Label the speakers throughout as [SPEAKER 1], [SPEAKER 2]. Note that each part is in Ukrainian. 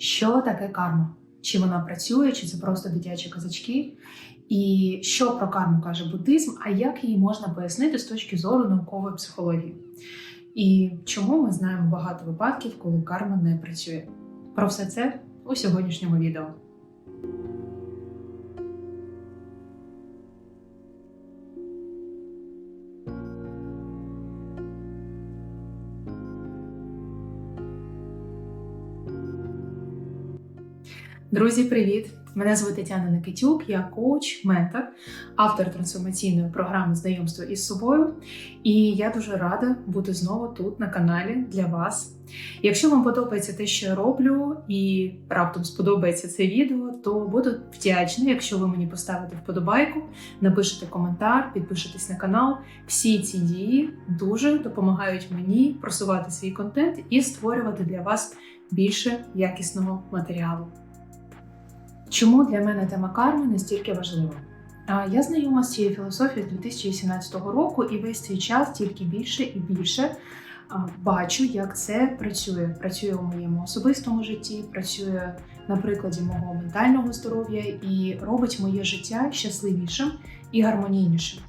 [SPEAKER 1] Що таке карма? Чи вона працює, чи це просто дитячі казачки? І що про карму каже буддизм, а як її можна пояснити з точки зору наукової психології? І чому ми знаємо багато випадків, коли карма не працює? Про все це у сьогоднішньому відео. Друзі, привіт! Мене звуть Тетяна Никитюк, я коуч, ментор, автор трансформаційної програми знайомства із собою. І я дуже рада бути знову тут на каналі для вас. Якщо вам подобається те, що я роблю, і раптом сподобається це відео, то буду вдячна, якщо ви мені поставите вподобайку, напишете коментар, підпишетесь на канал. Всі ці дії дуже допомагають мені просувати свій контент і створювати для вас більше якісного матеріалу. Чому для мене тема карми настільки важлива? Я знайома з цією філософією з 2018 року, і весь цей час тільки більше і більше бачу, як це працює. Працює у моєму особистому житті, працює на прикладі мого ментального здоров'я і робить моє життя щасливішим і гармонійнішим.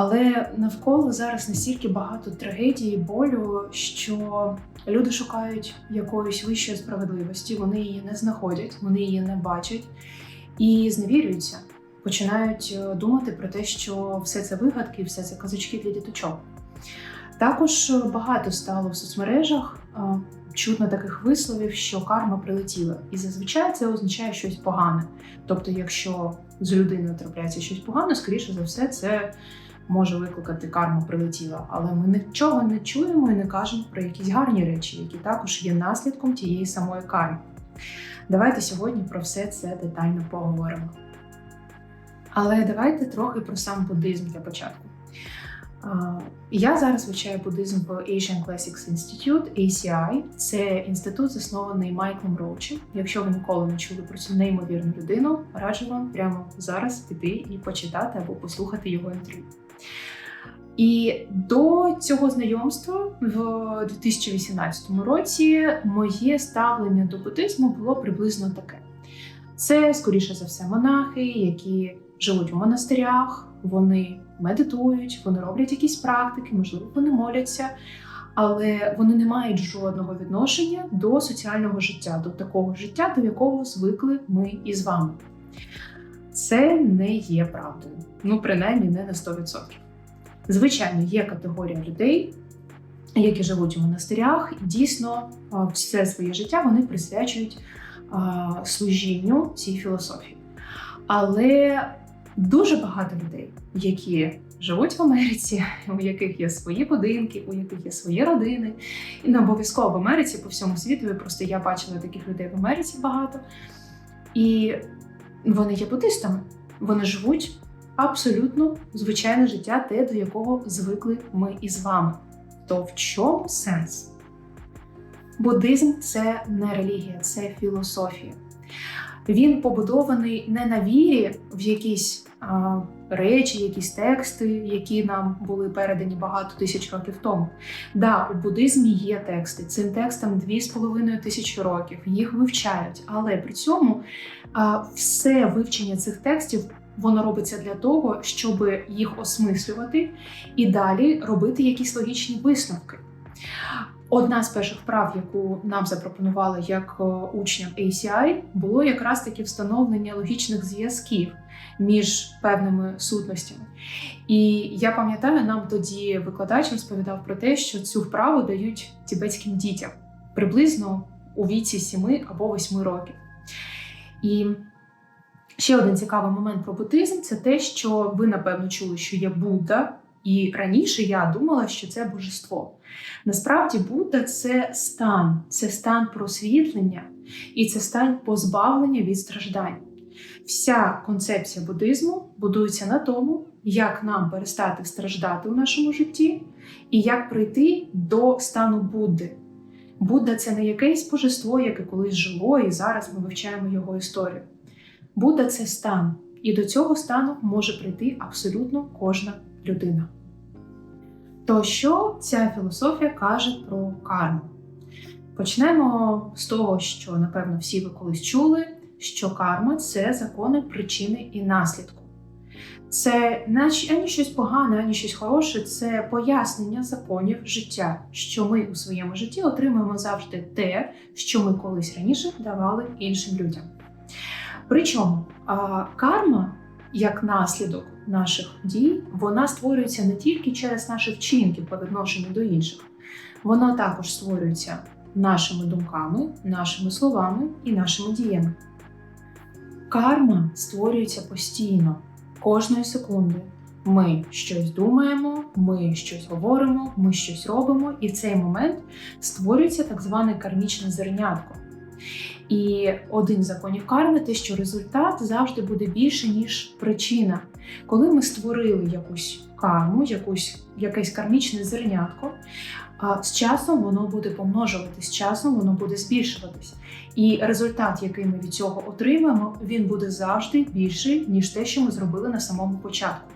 [SPEAKER 1] Але навколо зараз настільки багато трагедії, болю, що люди шукають якоїсь вищої справедливості, вони її не знаходять, вони її не бачать і зневірюються, починають е, думати про те, що все це вигадки, все це казочки для діточок. Також багато стало в соцмережах е, чутно таких висловів, що карма прилетіла, і зазвичай це означає щось погане. Тобто, якщо з людиною трапляється щось погане, скоріше за все, це може викликати карму прилетіла. Але ми нічого не чуємо і не кажемо про якісь гарні речі, які також є наслідком тієї самої карми. Давайте сьогодні про все це детально поговоримо. Але давайте трохи про сам буддизм для початку. Я зараз вивчаю буддизм в Asian Classics Institute, ACI. Це інститут, заснований Майклом Роучем. Якщо ви ніколи не чули про цю неймовірну людину, раджу вам прямо зараз піти і почитати або послухати його інтерв'ю. І до цього знайомства в 2018 році моє ставлення до буддизму було приблизно таке: це, скоріше за все, монахи, які живуть в монастирях, вони медитують, вони роблять якісь практики, можливо, вони моляться, але вони не мають жодного відношення до соціального життя, до такого життя, до якого звикли ми із вами. Це не є правдою, ну принаймні не на 100%. Звичайно, є категорія людей, які живуть у монастирях, і дійсно все своє життя вони присвячують служінню цій філософії. Але дуже багато людей, які живуть в Америці, у яких є свої будинки, у яких є свої родини, і не обов'язково в Америці по всьому світу. Просто я бачила таких людей в Америці багато. І вони є буддистами. Вони живуть абсолютно звичайне життя, те, до якого звикли ми із вами. То в чому сенс? Буддизм це не релігія, це філософія. Він побудований не на вірі в якісь а, речі, якісь тексти, які нам були передані багато тисяч років тому. Да, у буддизмі є тексти. Цим текстам дві з половиною тисячі років. Їх вивчають, але при цьому а, все вивчення цих текстів Воно робиться для того, щоб їх осмислювати і далі робити якісь логічні висновки. Одна з перших вправ, яку нам запропонували як е, учням ACI, було якраз таки встановлення логічних зв'язків між певними сутностями. І я пам'ятаю, нам тоді викладач розповідав про те, що цю вправу дають тібетським дітям приблизно у віці 7 або 8 років. І Ще один цікавий момент про буддизм це те, що ви напевно чули, що є Будда, і раніше я думала, що це божество. Насправді, Будда це стан, це стан просвітлення і це стан позбавлення від страждань. Вся концепція буддизму будується на тому, як нам перестати страждати у нашому житті і як прийти до стану Будди. Будда це не якесь божество, яке колись жило, і зараз ми вивчаємо його історію. Будда це стан, і до цього стану може прийти абсолютно кожна людина. То що ця філософія каже про карму? Почнемо з того, що напевно всі ви колись чули, що карма це закони причини і наслідку. Це ані щось погане, ані щось хороше, це пояснення законів життя, що ми у своєму житті отримуємо завжди те, що ми колись раніше давали іншим людям. Причому карма, як наслідок наших дій, вона створюється не тільки через наші вчинки по відношенню до інших, вона також створюється нашими думками, нашими словами і нашими діями. Карма створюється постійно, кожної секунди. Ми щось думаємо, ми щось говоримо, ми щось робимо, і в цей момент створюється так зване кармічне зернятко. І один з законів карми те, що результат завжди буде більше, ніж причина. Коли ми створили якусь карму, якусь, якесь кармічне зернятко, з часом воно буде помножуватись, з часом воно буде збільшуватись. І результат, який ми від цього отримаємо, він буде завжди більший, ніж те, що ми зробили на самому початку.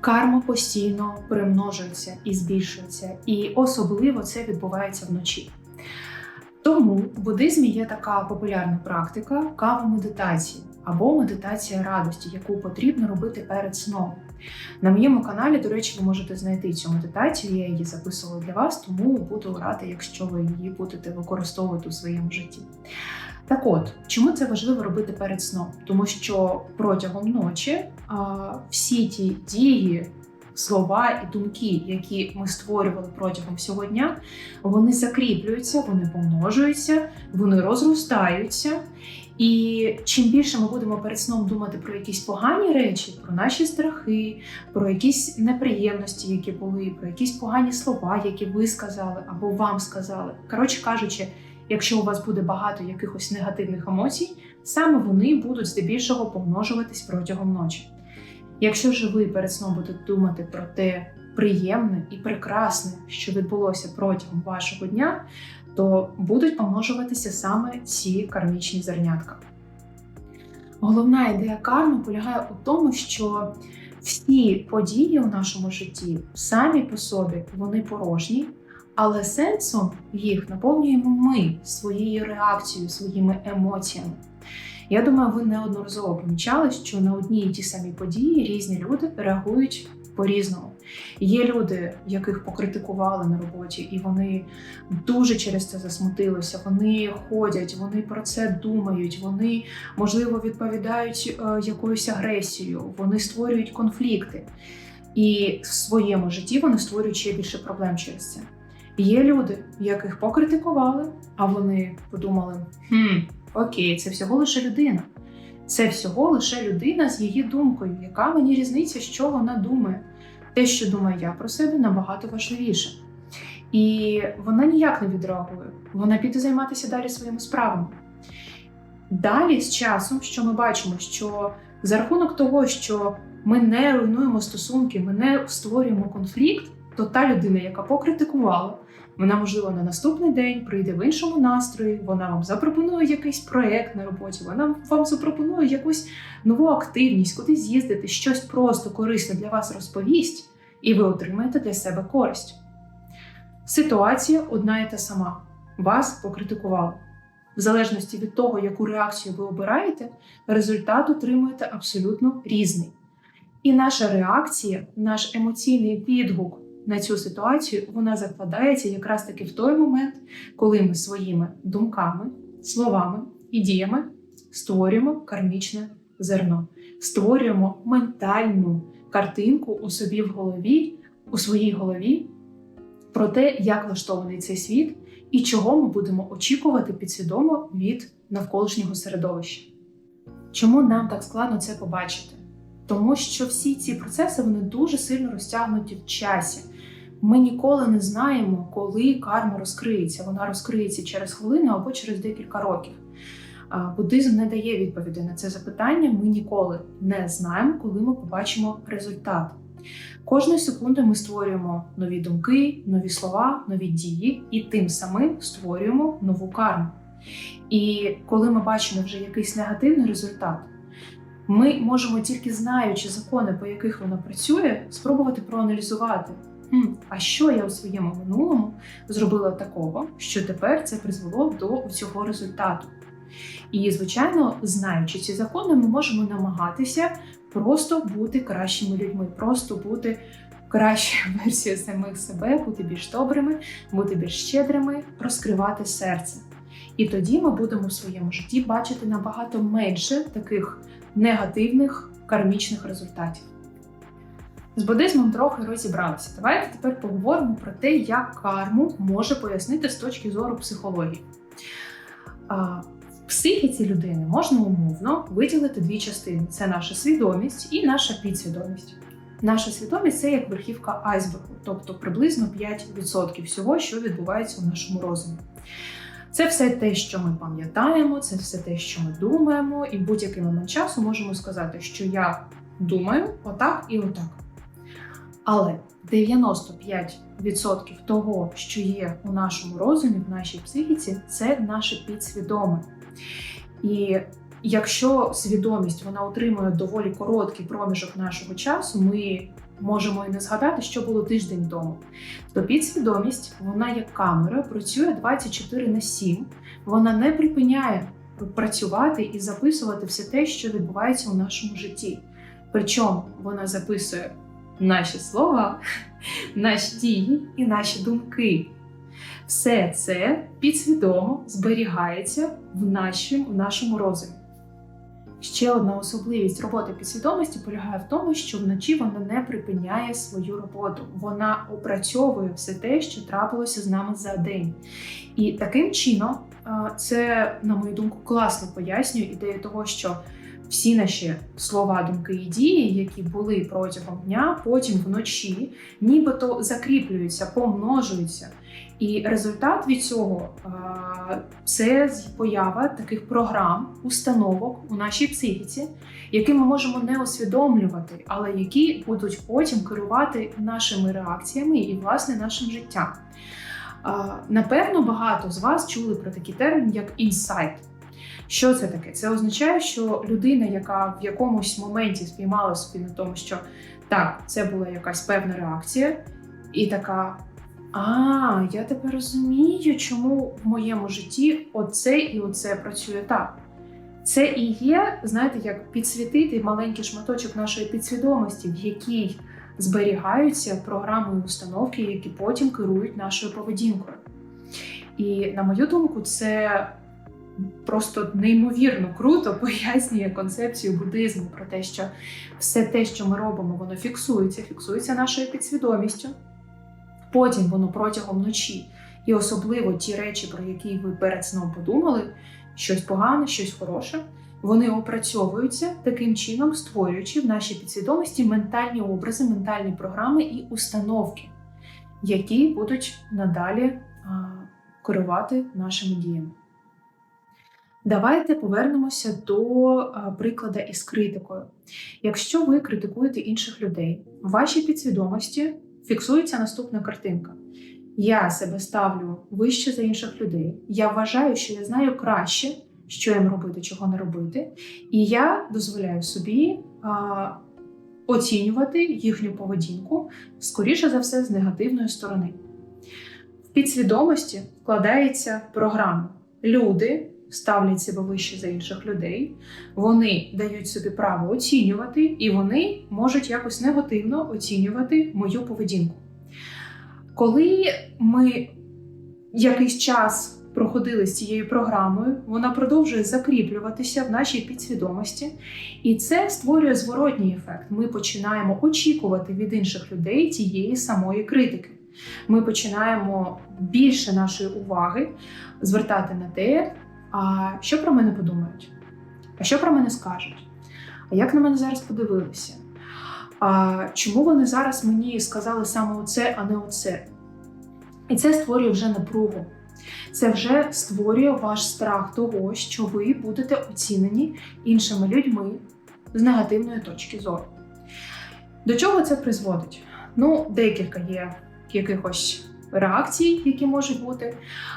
[SPEAKER 1] Карма постійно примножується і збільшується, і особливо це відбувається вночі. Тому в буддизмі є така популярна практика кава медитації або медитація радості, яку потрібно робити перед сном. На моєму каналі, до речі, ви можете знайти цю медитацію, я її записувала для вас, тому буду рада, якщо ви її будете використовувати у своєму житті. Так от, чому це важливо робити перед сном? Тому що протягом ночі а, всі ті дії, слова і думки, які ми створювали протягом всього дня, вони закріплюються, вони помножуються, вони розростаються. І чим більше ми будемо перед сном думати про якісь погані речі, про наші страхи, про якісь неприємності, які були, про якісь погані слова, які ви сказали або вам сказали. Коротше кажучи, якщо у вас буде багато якихось негативних емоцій, саме вони будуть здебільшого помножуватись протягом ночі. Якщо ж ви перед сном будете думати про те приємне і прекрасне, що відбулося протягом вашого дня, то будуть помножуватися саме ці кармічні зернятка. Головна ідея карми полягає у тому, що всі події у нашому житті самі по собі вони порожні, але сенсом їх наповнюємо ми своєю реакцією, своїми емоціями. Я думаю, ви неодноразово помічали, що на одні і ті самі події різні люди реагують по-різному. Є люди, яких покритикували на роботі, і вони дуже через це засмутилися. Вони ходять, вони про це думають, вони можливо відповідають е, якоюсь агресією, вони створюють конфлікти. І в своєму житті вони створюють ще більше проблем через це. Є люди, яких покритикували, а вони подумали: хм, окей, це всього лише людина. Це всього лише людина з її думкою, яка мені різниця, що вона думає. Те, що думаю я про себе, набагато важливіше. І вона ніяк не відреагує. Вона піде займатися далі своїми справами. Далі, з часом, що ми бачимо, що за рахунок того, що ми не руйнуємо стосунки, ми не створюємо конфлікт, то та людина, яка покритикувала, вона, можливо, на наступний день прийде в іншому настрої, вона вам запропонує якийсь проєкт на роботі, вона вам запропонує якусь нову активність, куди з'їздити, щось просто корисне для вас розповість, і ви отримаєте для себе користь. Ситуація одна і та сама. Вас покритикували. В залежності від того, яку реакцію ви обираєте, результат отримуєте абсолютно різний. І наша реакція, наш емоційний відгук на цю ситуацію, вона закладається якраз таки в той момент, коли ми своїми думками, словами і діями створюємо кармічне зерно, створюємо ментальну картинку у собі в голові, у своїй голові про те, як влаштований цей світ і чого ми будемо очікувати підсвідомо від навколишнього середовища. Чому нам так складно це побачити? Тому що всі ці процеси вони дуже сильно розтягнуті в часі. Ми ніколи не знаємо, коли карма розкриється. Вона розкриється через хвилину або через декілька років. Буддизм не дає відповіді на це запитання. Ми ніколи не знаємо, коли ми побачимо результат. Кожної секунди ми створюємо нові думки, нові слова, нові дії, і тим самим створюємо нову карму. І коли ми бачимо вже якийсь негативний результат, ми можемо тільки знаючи закони, по яких вона працює, спробувати проаналізувати, «Хм, а що я у своєму минулому зробила такого, що тепер це призвело до цього результату. І, звичайно, знаючи ці закони, ми можемо намагатися просто бути кращими людьми, просто бути кращою версією самих себе, бути більш добрими, бути більш щедрими, розкривати серце. І тоді ми будемо в своєму житті бачити набагато менше таких негативних кармічних результатів. З буддизмом трохи розібралися. Давайте тепер поговоримо про те, як карму може пояснити з точки зору психології. В психіці людини можна умовно виділити дві частини: це наша свідомість і наша підсвідомість. Наша свідомість це як верхівка айсбергу, тобто приблизно 5% всього, що відбувається у нашому розумі. Це все те, що ми пам'ятаємо, це все те, що ми думаємо, і в будь-який момент часу можемо сказати, що я думаю отак і отак. Але 95% того, що є у нашому розумі, в нашій психіці, це наше підсвідоме. І якщо свідомість вона отримує доволі короткий проміжок нашого часу, ми можемо і не згадати, що було тиждень тому. То підсвідомість, вона як камера, працює 24 на 7, вона не припиняє працювати і записувати все те, що відбувається у нашому житті. Причому вона записує наші слова, наші дії і наші думки. Все це підсвідомо зберігається в, нашім, в нашому розумі. Ще одна особливість роботи підсвідомості полягає в тому, що вночі вона не припиняє свою роботу. Вона опрацьовує все те, що трапилося з нами за день. І таким чином, це, на мою думку, класно пояснює ідею того, що всі наші слова, думки і дії, які були протягом дня, потім вночі, нібито закріплюються, помножуються. І результат від цього це поява таких програм, установок у нашій психіці, які ми можемо не усвідомлювати, але які будуть потім керувати нашими реакціями і власне нашим життям. Напевно, багато з вас чули про такий термін, як інсайт. Що це таке? Це означає, що людина, яка в якомусь моменті спіймала собі на тому, що так, це була якась певна реакція, і така. А, я тепер розумію, чому в моєму житті оце і оце працює так. Це і є, знаєте, як підсвітити маленький шматочок нашої підсвідомості, в якій зберігаються програми і установки, які потім керують нашою поведінкою. І на мою думку, це просто неймовірно круто пояснює концепцію буддизму про те, що все те, що ми робимо, воно фіксується, фіксується нашою підсвідомістю. Потім воно протягом ночі, і особливо ті речі, про які ви перед сном подумали, щось погане, щось хороше. Вони опрацьовуються таким чином, створюючи в нашій підсвідомості ментальні образи, ментальні програми і установки, які будуть надалі а, керувати нашими діями. Давайте повернемося до прикладу із критикою. Якщо ви критикуєте інших людей, в вашій підсвідомості фіксується наступна картинка. Я себе ставлю вище за інших людей. Я вважаю, що я знаю краще, що їм робити, чого не робити. І я дозволяю собі а, оцінювати їхню поведінку, скоріше за все, з негативної сторони. В підсвідомості вкладається програма. Люди ставлять себе вище за інших людей, вони дають собі право оцінювати, і вони можуть якось негативно оцінювати мою поведінку. Коли ми якийсь час проходили з цією програмою, вона продовжує закріплюватися в нашій підсвідомості, і це створює зворотній ефект. Ми починаємо очікувати від інших людей тієї самої критики. Ми починаємо більше нашої уваги звертати на те, а що про мене подумають? А що про мене скажуть? А як на мене зараз подивилися? А чому вони зараз мені сказали саме оце, а не оце? І це створює вже напругу. Це вже створює ваш страх того, що ви будете оцінені іншими людьми з негативної точки зору. До чого це призводить? Ну, декілька є якихось реакцій, які можуть бути.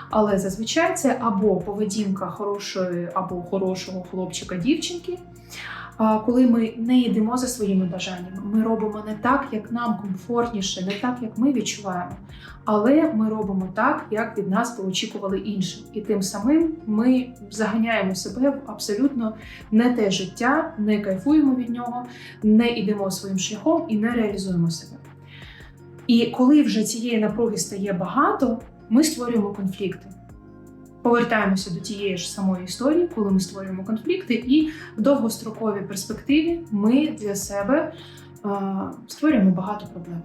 [SPEAKER 1] Але зазвичай це або поведінка хорошої або хорошого хлопчика-дівчинки, коли ми не йдемо за своїми бажаннями, ми робимо не так, як нам комфортніше, не так, як ми відчуваємо, але ми робимо так, як від нас би очікували інші. І тим самим ми заганяємо себе в абсолютно не те життя, не кайфуємо від нього, не йдемо своїм шляхом і не реалізуємо себе. І коли вже цієї напруги стає багато, ми створюємо конфлікти. Повертаємося до тієї ж самої історії, коли ми створюємо конфлікти, і в довгостроковій перспективі ми для себе е, створюємо багато проблем.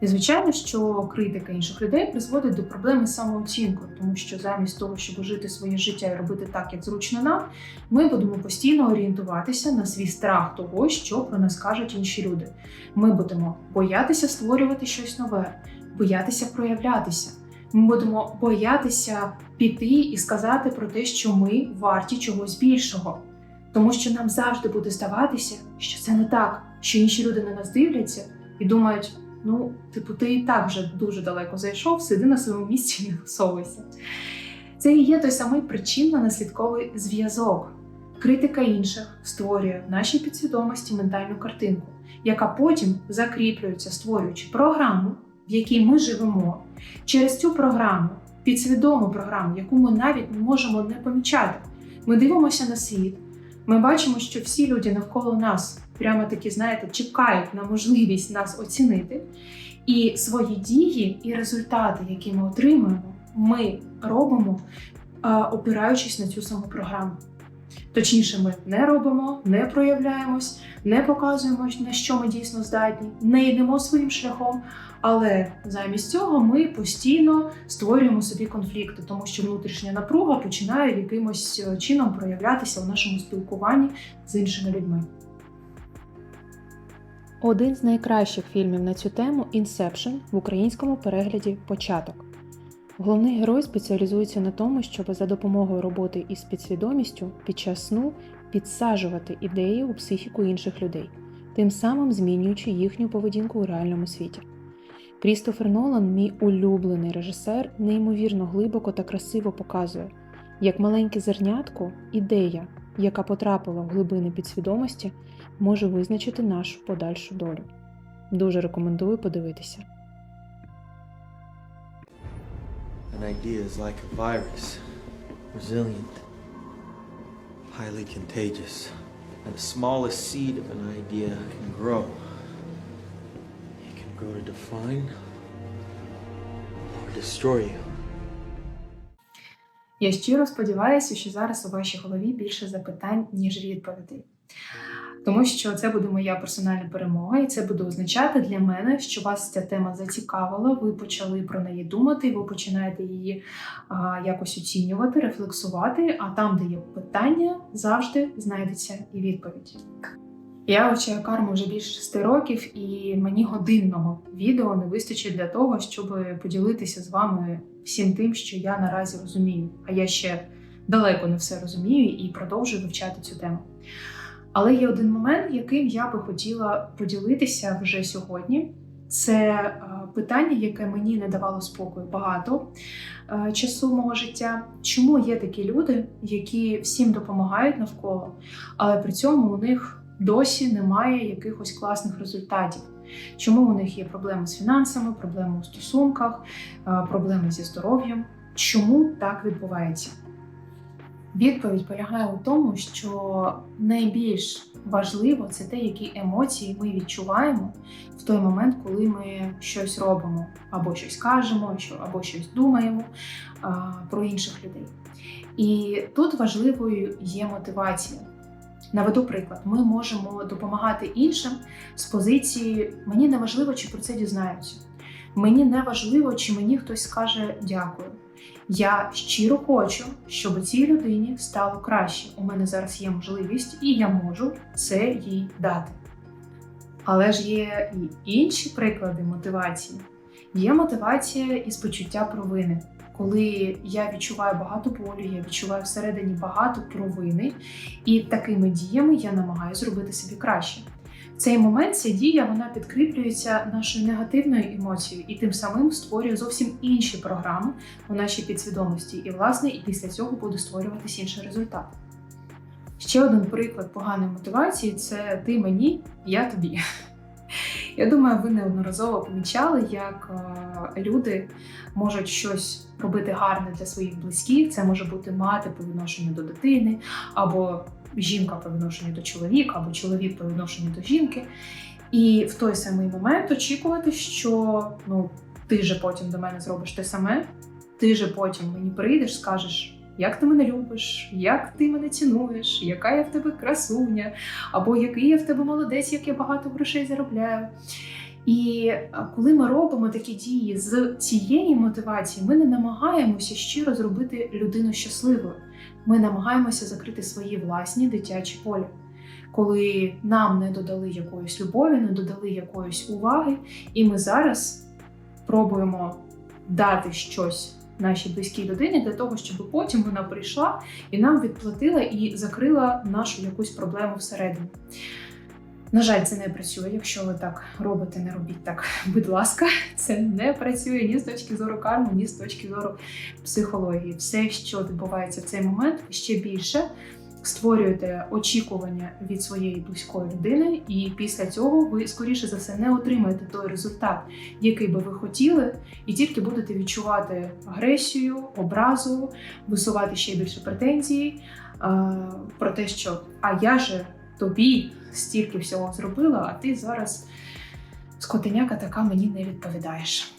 [SPEAKER 1] І звичайно, що критика інших людей призводить до проблеми з самооцінкою, тому що замість того, щоб жити своє життя і робити так, як зручно нам, ми будемо постійно орієнтуватися на свій страх того, що про нас кажуть інші люди. Ми будемо боятися створювати щось нове, боятися проявлятися. Ми будемо боятися піти і сказати про те, що ми варті чогось більшого, тому що нам завжди буде здаватися, що це не так, що інші люди на нас дивляться і думають: ну, типу, ти і так вже дуже далеко зайшов, сиди на своєму місці і не висовуйся. Це і є той самий причинно-наслідковий зв'язок. Критика інших створює в нашій підсвідомості ментальну картинку, яка потім закріплюється, створюючи програму, в якій ми живемо. Через цю програму, підсвідому програму, яку ми навіть не можемо не помічати, ми дивимося на світ. Ми бачимо, що всі люди навколо нас прямо таки, знаєте, чекають на можливість нас оцінити. І свої дії і результати, які ми отримуємо, ми робимо, опираючись на цю саму програму. Точніше, ми не робимо, не проявляємось, не показуємо, на що ми дійсно здатні, не йдемо своїм шляхом. Але замість цього ми постійно створюємо собі конфлікти, тому що внутрішня напруга починає якимось е, чином проявлятися в нашому спілкуванні з іншими людьми.
[SPEAKER 2] Один з найкращих фільмів на цю тему Інсепшн в українському перегляді Початок. Головний герой спеціалізується на тому, щоб за допомогою роботи із підсвідомістю під час сну підсаджувати ідеї у психіку інших людей, тим самим змінюючи їхню поведінку у реальному світі. Крістофер Нолан, мій улюблений режисер, неймовірно глибоко та красиво показує, як маленьке зернятко, ідея, яка потрапила в глибини підсвідомості, може визначити нашу подальшу долю. Дуже рекомендую подивитися.
[SPEAKER 3] An idea is like a virus, resilient, highly contagious, and the smallest seed of an idea can grow. It can grow to define or destroy you.
[SPEAKER 1] Я щиро сподіваюся, що зараз у вашій голові більше запитань, ніж відповідей. Тому що це буде моя персональна перемога, і це буде означати для мене, що вас ця тема зацікавила, ви почали про неї думати, ви починаєте її а, якось оцінювати, рефлексувати. А там, де є питання, завжди знайдеться і відповідь. Я вивчаю карму вже більше шести років, і мені годинного відео не вистачить для того, щоб поділитися з вами всім тим, що я наразі розумію. А я ще далеко не все розумію і продовжую вивчати цю тему. Але є один момент, яким я би хотіла поділитися вже сьогодні. Це е, питання, яке мені не давало спокою багато е, часу мого життя. Чому є такі люди, які всім допомагають навколо, але при цьому у них досі немає якихось класних результатів? Чому у них є проблеми з фінансами, проблеми у стосунках, е, проблеми зі здоров'ям? Чому так відбувається? Відповідь полягає у тому, що найбільш важливо це те, які емоції ми відчуваємо в той момент, коли ми щось робимо, або щось кажемо, або щось думаємо про інших людей. І тут важливою є мотивація. Наведу приклад, ми можемо допомагати іншим з позиції мені не важливо, чи про це дізнаються. Мені не важливо, чи мені хтось скаже дякую. Я щиро хочу, щоб цій людині стало краще. У мене зараз є можливість, і я можу це їй дати. Але ж є і інші приклади мотивації. Є мотивація із почуття провини. Коли я відчуваю багато болю, я відчуваю всередині багато провини, і такими діями я намагаюся зробити собі краще. В цей момент ця дія вона підкріплюється нашою негативною емоцією і тим самим створює зовсім інші програми у нашій підсвідомості. І, власне, і після цього буде створюватися інший результат. Ще один приклад поганої мотивації це ти мені, я тобі. Я думаю, ви неодноразово помічали, як е, люди можуть щось робити гарне для своїх близьких. Це може бути мати по відношенню до дитини, або жінка по відношенню до чоловіка, або чоловік по відношенню до жінки. І в той самий момент очікувати, що ну, ти же потім до мене зробиш те саме, ти же потім мені прийдеш, скажеш. Як ти мене любиш, як ти мене цінуєш, яка я в тебе красуня, або який я в тебе молодець, як я багато грошей заробляю. І коли ми робимо такі дії з цієї мотивації, ми не намагаємося щиро зробити людину щасливою. Ми намагаємося закрити свої власні дитячі полі. Коли нам не додали якоїсь любові, не додали якоїсь уваги, і ми зараз пробуємо дати щось нашій близькій людині для того, щоб потім вона прийшла і нам відплатила і закрила нашу якусь проблему всередині. На жаль, це не працює. Якщо ви так робите, не робіть так, будь ласка, це не працює ні з точки зору карми, ні з точки зору психології. Все, що відбувається в цей момент, ще більше створюєте очікування від своєї близької людини, і після цього ви скоріше за все не отримаєте той результат, який би ви хотіли, і тільки будете відчувати агресію, образу, висувати ще більше претензій е, про те, що а я же тобі стільки всього зробила, а ти зараз скотиняка така мені не відповідаєш.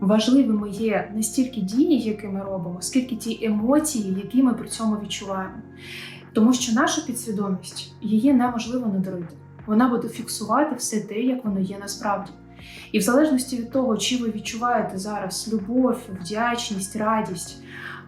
[SPEAKER 1] Важливими є не стільки дії, які ми робимо, скільки ті емоції, які ми при цьому відчуваємо. Тому що наша підсвідомість її неможливо надурити. Вона буде фіксувати все те, як воно є насправді. І в залежності від того, чи ви відчуваєте зараз любов, вдячність, радість,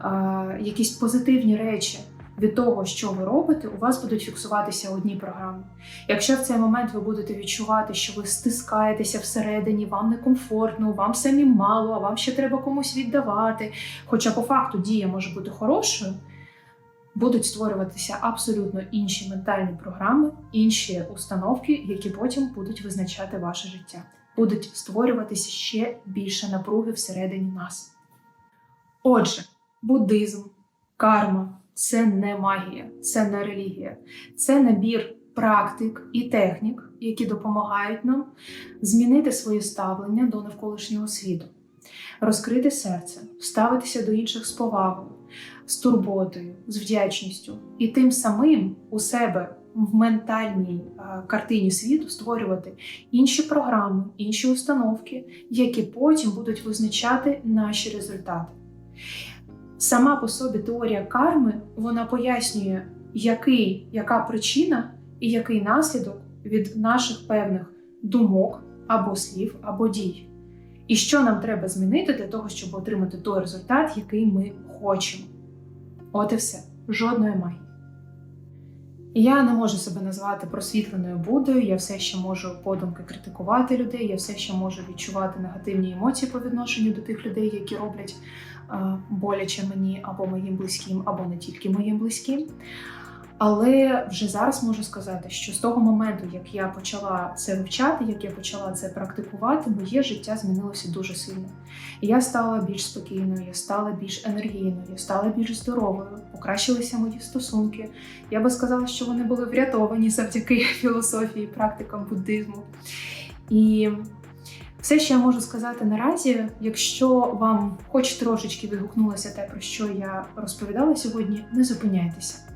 [SPEAKER 1] е, якісь позитивні речі від того, що ви робите, у вас будуть фіксуватися одні програми. Якщо в цей момент ви будете відчувати, що ви стискаєтеся всередині, вам некомфортно, вам самі мало, а вам ще треба комусь віддавати. Хоча по факту дія може бути хорошою, будуть створюватися абсолютно інші ментальні програми, інші установки, які потім будуть визначати ваше життя. Будуть створюватися ще більше напруги всередині нас. Отже, буддизм, карма це не магія, це не релігія, це набір практик і технік, які допомагають нам змінити своє ставлення до навколишнього світу, розкрити серце, ставитися до інших з повагою, з турботою, з вдячністю, і тим самим у себе в ментальній е, картині світу створювати інші програми, інші установки, які потім будуть визначати наші результати. Сама по собі теорія карми вона пояснює, який, яка причина і який наслідок від наших певних думок або слів, або дій. І що нам треба змінити для того, щоб отримати той результат, який ми хочемо. От і все. Жодної магії. Я не можу себе назвати просвітленою Будою, я все ще можу подумки критикувати людей, я все ще можу відчувати негативні емоції по відношенню до тих людей, які роблять е, боляче мені або моїм близьким, або не тільки моїм близьким. Але вже зараз можу сказати, що з того моменту, як я почала це вивчати, як я почала це практикувати, моє життя змінилося дуже сильно. І я стала більш спокійною, я стала більш енергійною, я стала більш здоровою, покращилися мої стосунки. Я би сказала, що вони були врятовані завдяки філософії, практикам буддизму. І все, що я можу сказати наразі, якщо вам хоч трошечки відгукнулося те, про що я розповідала сьогодні, не зупиняйтеся.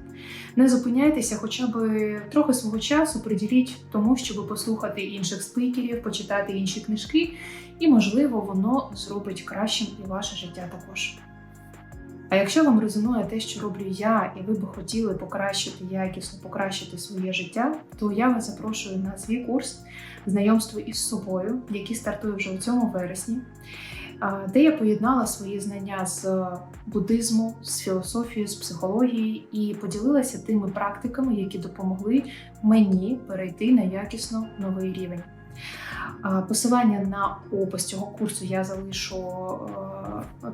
[SPEAKER 1] Не зупиняйтеся, хоча б трохи свого часу приділіть тому, щоб послухати інших спікерів, почитати інші книжки, і, можливо, воно зробить кращим і ваше життя також. А якщо вам резонує те, що роблю я, і ви би хотіли покращити якісно покращити своє життя, то я вас запрошую на свій курс знайомство із собою, який стартує вже у цьому вересні, де я поєднала свої знання з буддизму, з філософією, з психології і поділилася тими практиками, які допомогли мені перейти на якісно новий рівень. Посилання на опис цього курсу я залишу е,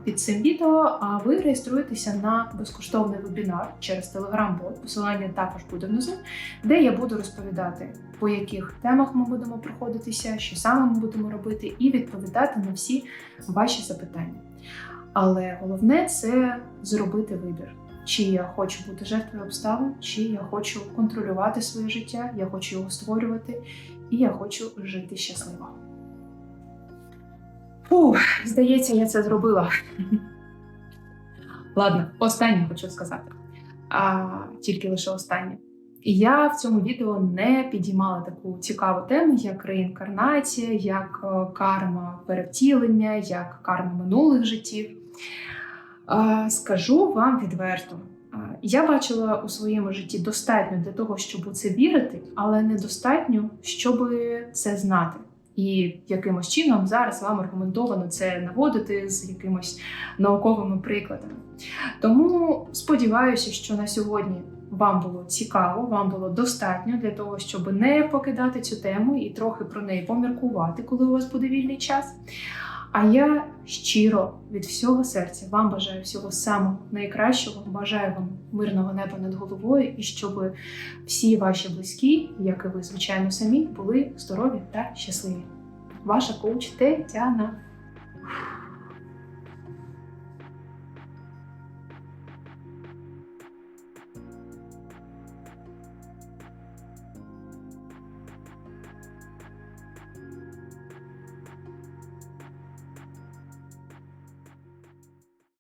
[SPEAKER 1] під цим відео. А ви реєструєтеся на безкоштовний вебінар через Telegram-бот. Посилання також буде внизу, де я буду розповідати, по яких темах ми будемо проходитися, що саме ми будемо робити, і відповідати на всі ваші запитання. Але головне це зробити вибір. чи я хочу бути жертвою обставин, чи я хочу контролювати своє життя, я хочу його створювати, і я хочу жити щасливо. Фух, здається, я це зробила. Ладно, останнє хочу сказати. А, тільки лише останнє. Я в цьому відео не підіймала таку цікаву тему, як реінкарнація, як е, карма перевтілення, як карма минулих життів. А, Скажу вам відверто. Я бачила у своєму житті достатньо для того, щоб у це вірити, але недостатньо, щоб це знати. І якимось чином зараз вам аргументовано це наводити з якимось науковими прикладами. Тому сподіваюся, що на сьогодні вам було цікаво, вам було достатньо для того, щоб не покидати цю тему і трохи про неї поміркувати, коли у вас буде вільний час. А я щиро від всього серця вам бажаю всього самого найкращого. Бажаю вам мирного неба над головою і щоб всі ваші близькі, як і ви, звичайно, самі, були здорові та щасливі. Ваша коуч Тетяна.